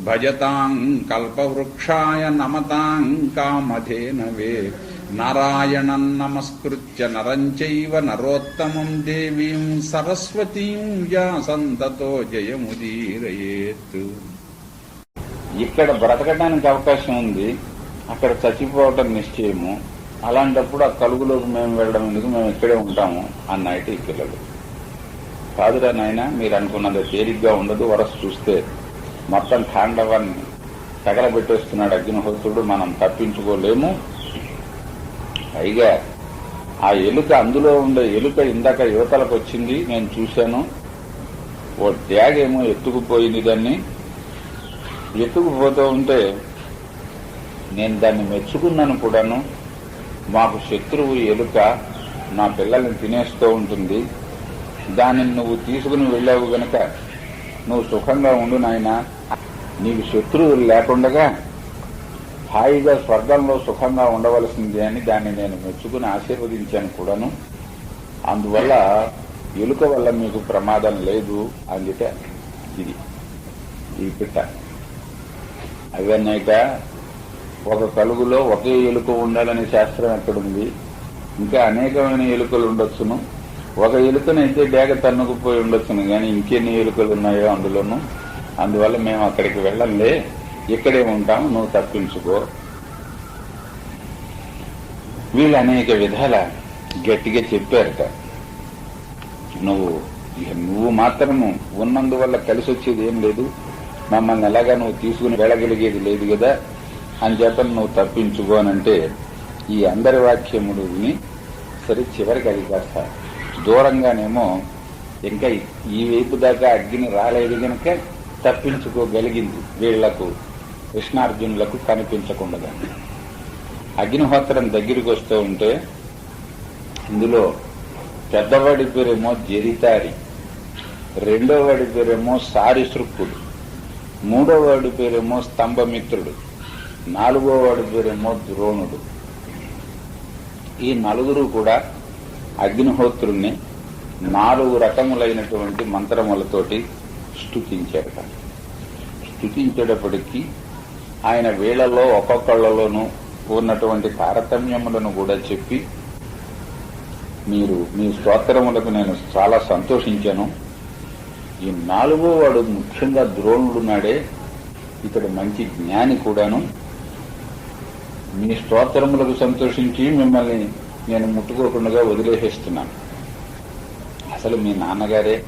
భజతాం కల్పవృక్షాయ నమతాం కామధేనవే నారాయణం నమస్కృత్య నరంచైవ నరోత్తమం దేవీం సరస్వతీం వ్యాసంతతో జయముదీరయేత్. ఇక్కడ బ్రతకడానికి అవకాశం ఉంది. అక్కడ చచ్చిపోవటం నిశ్చయము. అలాంటప్పుడు ఆ కలుగులోకి మేము వెళ్ళడం ఎందుకు? మేము ఇక్కడే ఉంటాము. అన్నైతే ఈ పిల్లలు కాదురా నాయన మీరు అనుకున్నది తేలిగ్గా ఉండదు. వరస చూస్తే మొత్తం తాండవాన్ని తగలబెట్టేస్తున్నాడు అగ్నిహోత్రుడు మనం తప్పించుకోలేము. పైగా ఆ ఎలుక అందులో ఉండే ఎలుక ఇందాక యువతలకు వచ్చింది నేను చూశాను. ఓ డ్యాగేమో ఎత్తుకుపోయింది దాన్ని. ఎత్తుకుపోతూ ఉంటే నేను దాన్ని మెచ్చుకున్నాను కూడాను. మాకు శత్రువు ఎలుక నా పిల్లల్ని తినేస్తూ ఉంటుంది. దానిని నువ్వు తీసుకుని వెళ్ళావు గనక నువ్వు సుఖంగా ఉండు నాయన. నీకు శత్రువులు లేకుండగా హాయిగా స్వర్గంలో సుఖంగా ఉండవలసింది అని దాన్ని నేను మెచ్చుకుని ఆశీర్వదించాను కూడాను. అందువల్ల ఎలుక వల్ల మీకు ప్రమాదం లేదు అందుకే ఇది ఈ పిట్ట. అవన్నైక ఒక కలుగులో ఒకే ఎలుక ఉండాలనే శాస్త్రం ఎక్కడుంది? ఇంకా అనేకమైన ఎలుకలు ఉండొచ్చును. ఒక ఎలుకనైతే డేగ తన్నుకుపోయి ఉండొచ్చును కానీ ఇంకెన్ని ఎలుకలు ఉన్నాయో అందులోనూ. అందువల్ల మేము అక్కడికి వెళ్ళంలే ఇక్కడే ఉంటాం నువ్వు తప్పించుకో. వీళ్ళు అనేక విధాల గట్టిగా చెప్పారట. నువ్వు నువ్వు మాత్రము ఉన్నందువల్ల కలిసి వచ్చేది ఏం లేదు. మమ్మల్ని ఎలాగా నువ్వు తీసుకుని వెళ్ళగలిగేది లేదు కదా. అని చెప్పని నువ్వు తప్పించుకోనంటే ఈ అందరి వాక్యముడు విని సరే చివరికి అది కాస్త దూరంగానేమో ఇంకా ఈ వైపు దాకా అగ్ని రాలేదు గనక తప్పించుకోగలిగింది వీళ్ళకు కృష్ణార్జునులకు కనిపించకుండా అగ్నిహోత్రం దగ్గరికి వస్తూ ఉంటే ఇందులో పెద్దవాడి పేరేమో జరితారి రెండో వాడి పేరేమో సారిసృక్కుడు మూడో వాడి పేరేమో స్తంభమిత్రుడు నాలుగో వాడి పేరేమో ద్రోణుడు. ఈ నలుగురు కూడా అగ్నిహోత్రుణ్ణి నాలుగు రకములైనటువంటి మంత్రములతోటి స్థుతించారట స్థుతించేటప్పటికీ ఆయన వీళ్ళలో ఒక్కొక్కళ్ళలోనూ ఉన్నటువంటి తారతమ్యములను కూడా చెప్పి మీరు మీ స్తోత్రములకు నేను చాలా సంతోషించాను. ఈ నాలుగో వాడు ముఖ్యంగా ద్రోణుడున్నాడే. ఇతడు మంచి జ్ఞాని కూడాను. మీ స్తోత్రములకు సంతోషించి మిమ్మల్ని నేను ముట్టుకోకుండా వదిలేసేస్తున్నాను. అసలు మీ నాన్నగారే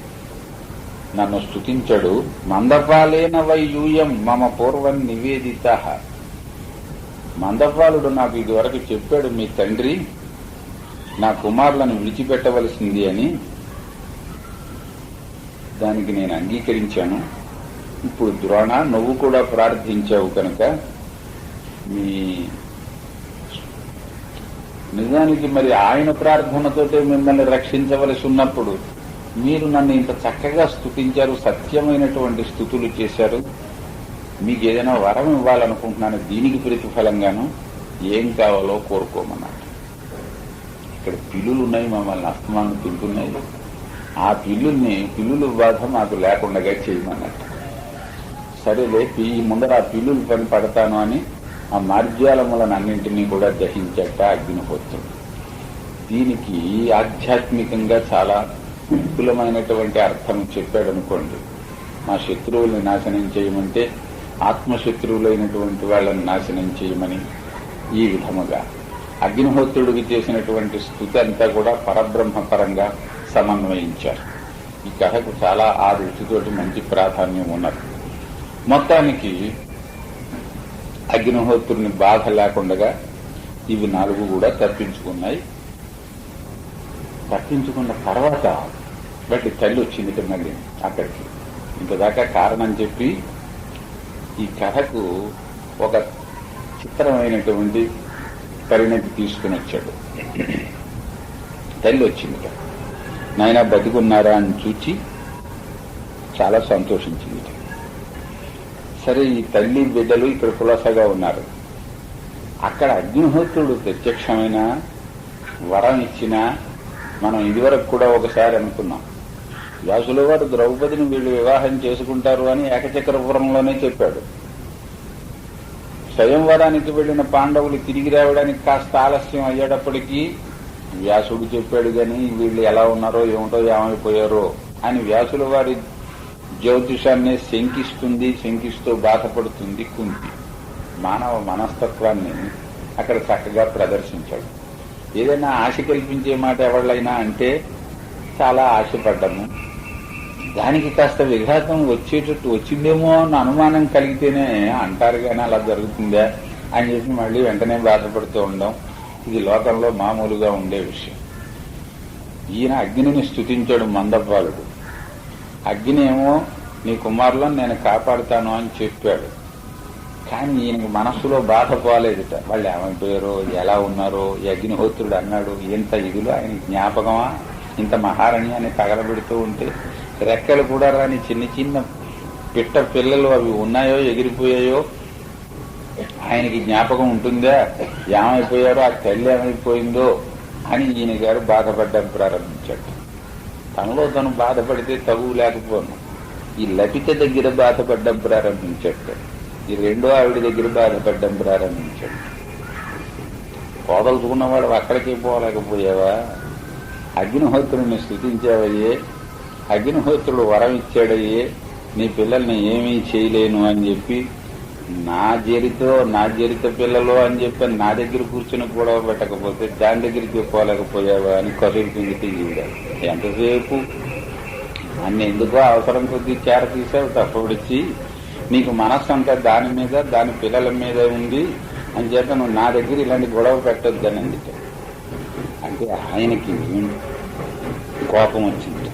నన్ను స్థుతించడు మందపాలేన వై యూయం మమ పూర్వం నివేదిత. మందపాలుడు నాకు ఇదివరకు చెప్పాడు మీ తండ్రి నా కుమారులను విడిచిపెట్టవలసింది అని. దానికి నేను అంగీకరించాను. ఇప్పుడు ద్రోణ నువ్వు కూడా ప్రార్థించావు కనుక మీ నిజానికి మరి ఆయన ప్రార్థనతోటే మిమ్మల్ని రక్షించవలసి ఉన్నప్పుడు మీరు నన్ను ఇంత చక్కగా స్తుతించారు సత్యమైనటువంటి స్థుతులు చేశారు. మీకు ఏదైనా వరం ఇవ్వాలనుకుంటున్నాను దీనికి ప్రతిఫలంగాను ఏం కావాలో కోరుకోమన్నాడు ఇక్కడ పిల్లులు ఉన్నాయి మమ్మల్ని అస్తమానం తింటున్నాయి. ఆ పిల్లుల్ని పిల్లుల బాధ మాకు లేకుండా చేయమన్నట్టు సరేలే ఈ ముందర ఆ పిల్లులు పని పడతాను అని ఆ మార్జాలములనన్నింటినీ కూడా దహించట అగ్నిహోత్రుడు దీనికి ఆధ్యాత్మికంగా చాలా విపులమైనటువంటి అర్థం చెప్పాడు అనుకోండి మా శత్రువుల్ని నాశనం చేయమంటే ఆత్మశత్రువులైనటువంటి వాళ్ళని నాశనం చేయమని ఈ విధముగా. అగ్నిహోత్రుడికి చేసినటువంటి స్థుతి అంతా కూడా పరబ్రహ్మపరంగా సమన్వయించారు. ఈ కథకు చాలా ఆ రుచితోటి మంచి ప్రాధాన్యం ఉన్నది. మొత్తానికి అగ్నిహోత్రుని బాధ లేకుండగా ఇవి నాలుగు కూడా తప్పించుకున్నాయి. తప్పించుకున్న తర్వాత బట్టి తల్లి వచ్చింది మళ్ళీ అక్కడికి. ఇంతదాకా కారణం చెప్పి ఈ కథకు ఒక చిత్రమైనటువంటి పరిణతి తీసుకుని వచ్చాడు. తల్లి వచ్చింది నాయన బతికున్నారా? అని చూచి చాలా సంతోషించింది. సరే ఈ తల్లి బిడ్డలు ఇక్కడ కులాసగా ఉన్నారు. అక్కడ అగ్నిహోత్రుడు ప్రత్యక్షమైన వరం ఇచ్చినా మనం ఇదివరకు కూడా ఒకసారి అనుకున్నాం. వ్యాసుల వారు ద్రౌపదిని వీళ్ళు వివాహం చేసుకుంటారు అని ఏకచక్రపురంలోనే చెప్పాడు. స్వయంవరానికి వెళ్ళిన పాండవులు తిరిగి రావడానికి కాస్త ఆలస్యం అయ్యేటప్పటికీ వ్యాసుడు చెప్పాడు గాని వీళ్ళు ఎలా ఉన్నారో ఏమిటో ఏమైపోయారో అని వ్యాసుల వారి జ్యోతిషాన్ని శంకిస్తుంది శంకిస్తూ బాధపడుతుంది కుంతి. మానవ మనస్తత్వాన్ని అక్కడ చక్కగా ప్రదర్శించాడు. ఏదైనా ఆశ కల్పించే మాట ఎవళ్ళైనా అంటే చాలా ఆశపడ్డాము. దానికి కాస్త విఘాతం వచ్చేటట్టు వచ్చిందేమో అన్న అనుమానం కలిగితేనే అంటారు కానీ అలా జరుగుతుందా అని చెప్పి మళ్ళీ వెంటనే బాధపడుతూ ఉండడం ఇది లోకంలో మామూలుగా ఉండే విషయం. ఈయన అగ్నిని స్థుతించాడు మందపాలుడు. అగ్ని ఏమో నీ కుమారులను నేను కాపాడుతాను అని చెప్పాడు. కానీ ఈయనకి మనస్సులో బాధ పోలేదుట. వాళ్ళు ఏమైపోయారో ఎలా ఉన్నారో ఈ అగ్నిహోత్రుడు అన్నాడు ఇంత ఇదిలో ఆయన జ్ఞాపకమా? ఇంత మహారణ్యాన్ని తగలబెడుతూ ఉంటే రెక్కలు కూడా రాని చిన్న చిన్న పిట్ట పిల్లలు అవి ఉన్నాయో ఎగిరిపోయాయో? ఆయనకి జ్ఞాపకం ఉంటుందా? ఏమైపోయారో ఆ తల్లి ఏమైపోయిందో? అని ఈయన గారు బాధపడ్డం ప్రారంభించాడు. తనలో తను బాధపడితే తగు లేకపోను. ఈ లపిత దగ్గర బాధపడ్డం ప్రారంభించాడు. ఈ రెండో ఆవిడ దగ్గర బాధపడ్డం ప్రారంభించాడు. పోదలుచుకున్నవాడు అక్కడికి పోలేకపోయావా? అగ్నిహోత్రుడిని స్థుతించావయ్యే. అగ్నిహోత్రుడు వరం ఇచ్చాడయ్యే. నీ పిల్లల్ని ఏమీ చేయలేను అని చెప్పి నా జరితో నా జరిత పిల్లలు అని చెప్పి నా దగ్గర కూర్చుని గొడవ పెట్టకపోతే దాని దగ్గరికి పోలేకపోయావా అని కసులు పిండితే చూడాలి. ఎంతసేపు? అన్ని ఎందుకో అవసరం కొద్దీ చేర తీసావు తప్పబడిచ్చి. నీకు మనస్సు అంతా దాని మీద దాని పిల్లల మీద ఉంది అని చెప్పి నువ్వు నా దగ్గర ఇలాంటి గొడవ పెట్టొద్దని అందుకే. అంటే ఆయనకి కోపం వచ్చింది.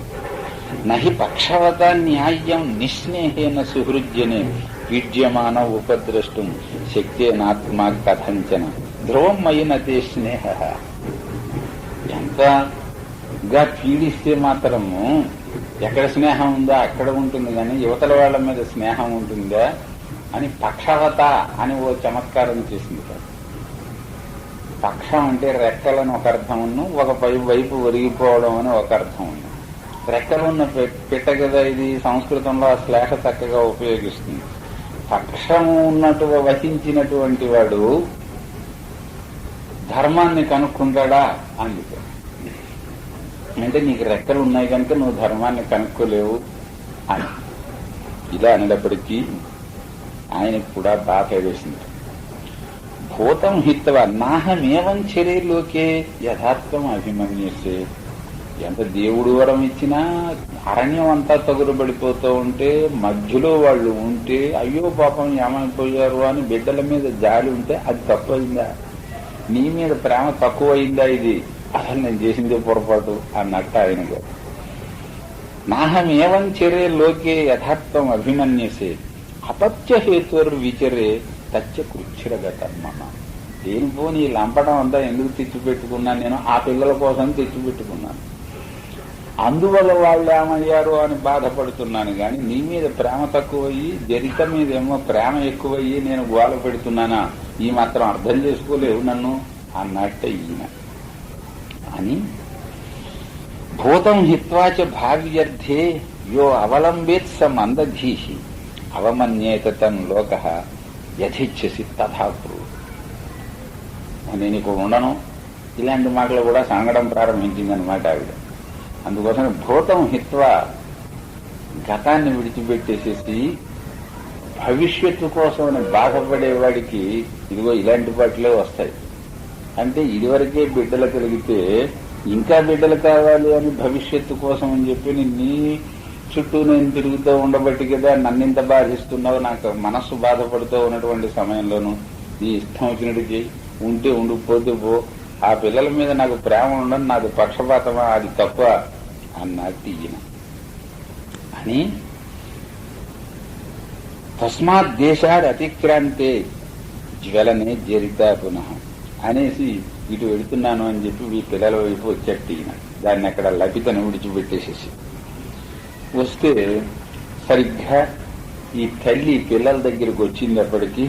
నహి పక్షవత న్యాయం నిస్నేహేన సుహృద్యనే పీడ్యమాన ఉపద్రష్టం శక్తేనాత్మా కథంచన ధ్రువం అయినతే స్నేహ. ఎంతగా పీడిస్తే మాత్రము ఎక్కడ స్నేహం ఉందో అక్కడ ఉంటుంది కానీ యువతల వాళ్ళ మీద స్నేహం ఉంటుందా అని పక్షవత అని ఓ చమత్కారం చేసింది పక్షం అంటే రెక్కలను ఒక అర్థం ఉన్న ఒక పై వైపు ఒరిగిపోవడం అని ఒక అర్థం ఉంది రెక్కలున్న పిట్ట కదా ఇది సంస్కృతంలో ఆ శ్లేష చక్కగా ఉపయోగిస్తుంది. పక్షము ఉన్నట్టు వహించినటువంటి వాడు ధర్మాన్ని కనుక్కుంటాడా అందుకే అంటే నీకు రెక్కలు ఉన్నాయి కనుక నువ్వు ధర్మాన్ని కనుక్కోలేవు అని. ఇలా అనేటప్పటికీ ఆయనకు కూడా బాధ వేసింది. భూతం హిత్వ నాహమేవం చర్యలోకే యథార్థం అభిమన్యసే ఎంత దేవుడు వరం ఇచ్చినా అరణ్యం అంతా తగురబడిపోతూ ఉంటే మధ్యలో వాళ్ళు ఉంటే అయ్యో పాపం ఏమైపోయారు అని బిడ్డల మీద జాలి ఉంటే అది తక్కువైందా నీ మీద ప్రేమ తక్కువైందా ఇది? అసలు నేను చేసిందే పొరపాటు అన్నట్టు ఆయన గారు. నాహమేవం చెరే లోకే యథార్థం అభిమన్యసే. అపత్యహేతురు విచరే తచ్చ కృచ్చిరగతం మమ దేనిపోని ఈ లంపడం అంతా ఎందుకు తెచ్చిపెట్టుకున్నాను నేను? ఆ పిల్లల కోసం తెచ్చిపెట్టుకున్నాను. అందువల్ల వాళ్ళు ఏమయ్యారు అని బాధపడుతున్నాను కానీ నీ మీద ప్రేమ తక్కువయ్యి జరిత మీదేమో ప్రేమ ఎక్కువయ్యి నేను గోల పెడుతున్నానా? ఈ మాత్రం అర్థం చేసుకోలేవు నన్ను అన్నట్టు ఈయన. అని భూతం హిత్వాచ భావ్యర్థే యో అవలంబేత్ స మందధీషి అవమన్యేత తన్ లోక యథిచ్చసి తథాప్రు నేను ఇక్కడ ఉండను. ఇలాంటి మాటలు కూడా సాగడం ప్రారంభించిందనమాట ఆవిడ. అందుకోసం భూతం హిత్వ గతాన్ని విడిచిపెట్టేసేసి భవిష్యత్తు కోసం అని బాధపడేవాడికి ఇదిగో ఇలాంటి పాటలే వస్తాయి. అంటే ఇదివరకే బిడ్డలు కలిగితే ఇంకా బిడ్డలు కావాలి అని భవిష్యత్తు కోసం అని చెప్పి నీ చుట్టూ నేను తిరుగుతూ ఉండబట్టి కదా నన్నింత బాధిస్తున్నావు నాకు మనస్సు బాధపడుతూ ఉన్నటువంటి సమయంలోనూ నీ ఇష్టం వచ్చినట్టుకి ఉంటే ఉండిపోతే పో ఆ పిల్లల మీద నాకు ప్రేమ ఉండదు నాకు పక్షపాతమా అది తప్ప అన్నట్టు తీయన. అని తస్మాత్ దేశాడ్ అతిక్రాంతే జ్వలనే జరితా పునః అనేసి ఇటు వెళుతున్నాను అని చెప్పి ఈ పిల్లల వైపు వచ్చేట్టు ఈయన దాన్ని అక్కడ లభితను విడిచిపెట్టేసేసి. వస్తే సరిగ్గా ఈ తల్లి పిల్లల దగ్గరికి వచ్చిందప్పటికీ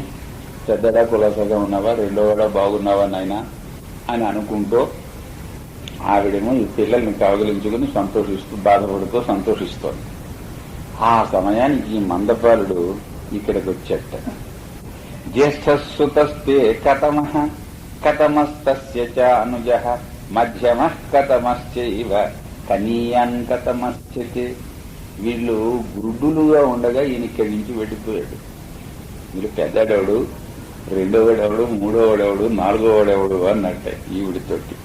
పెద్దడా కులసగా ఉన్నావా రెండోవాడా బాగున్నావా నాయనా? అని అనుకుంటూ ఆవిడేమో ఈ పిల్లల్ని కవగలించుకుని సంతోషిస్తూ బాధపడుతూ సంతోషిస్తోంది. ఆ సమయానికి ఈ మందపాలుడు ఇక్కడికి వచ్చేట. జ్యేష్ఠసుతస్తే కథమ కథమస్తస్య అనుజ మధ్యమ కథమశ్చైవ కనీయాన్ కథమశ్చతే వీళ్ళు గుడ్డులుగా ఉండగా ఈయన ఇక్కడి నుంచి వెళ్ళిపోయాడు. వీళ్ళు పెద్దడెవడు రెండోవాడెవడు మూడోవాడెవడు నాలుగోవాడెవడు అన్నట్టే ఈవిడితోటి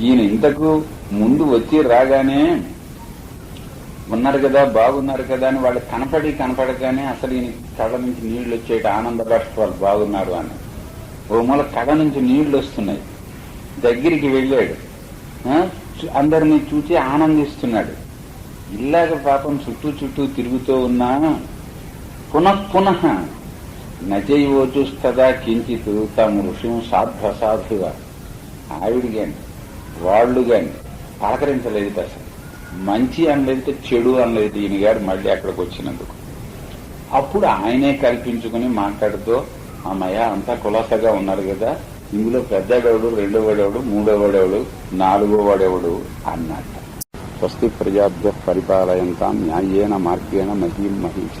ఈయన ఇంతకు ముందు వచ్చి రాగానే ఉన్నారు కదా బాగున్నారు కదా అని వాళ్ళు కనపడి కనపడగానే అసలు ఈయన కళ్ళ నుంచి నీళ్ళు వచ్చేట ఆనంద రాష్ట్రాలు బాగున్నారు అని. ఓ మూల కళ నుంచి నీళ్ళు వస్తున్నాయి. దగ్గరికి వెళ్ళాడు. ఆ, అందరినీ చూసి ఆనందిస్తున్నాడు. ఇలాగ పాపం చుట్టూ చుట్టూ తిరుగుతూ ఉన్నా పునః పునః నచయోచుస్తదా కించిత్ తాము ఋషిం సాధ్వసాధుగా ఆవిడ కానీ వాళ్ళు కానీ పలకరించలేదు అసలు మంచి అనలేదు చెడు అనలేదు ఈయన గారు మళ్ళీ అక్కడికి వచ్చినందుకు అప్పుడు ఆయనే కల్పించుకుని మాట్లాడుతూ అమ్మయ్య అంతా కులాసగా ఉన్నారు కదా. ఇందులో పెద్దవాడెవడు రెండో వాడేవాడు మూడో వాడేవాడు నాలుగో వాడేవాడు అన్నట్ట స్వస్తి ప్రజాభ్య పరిపాలయంతా న్యాయేన మార్గేణ మహీం మహిష